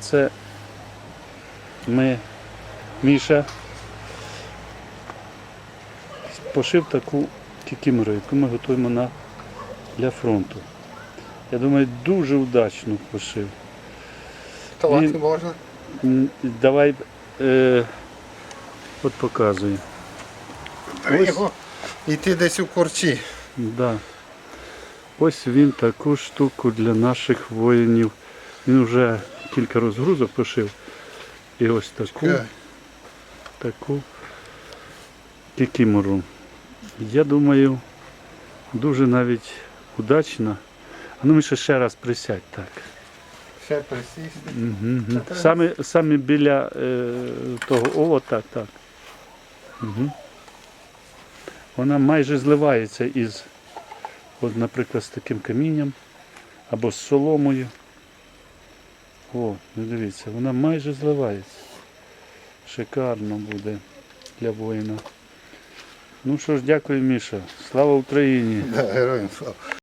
Це ми, Міша, пошив таку кікімору, яку ми готуємо на, для фронту. Я думаю, дуже удачно пошив. Талати Він- можна. Давай е, от показую. Ось. і ти десь у корчі. Да. Ось він таку штуку для наших воїнів. Він вже кілька розгрузок пошив. І ось таку, таку кікімору. Я думаю, дуже навіть удачно. А ну Міша, ще раз присядь так. Ще присісти. Угу. Саме, саме біля е, того, о, так, так. Угу. Вона майже зливається із, от, наприклад, з таким камінням або з соломою. О, ну дивіться, вона майже зливається. Шикарно буде для воїна. Ну що ж, дякую, Міша. Слава Україні! Да, героям слава.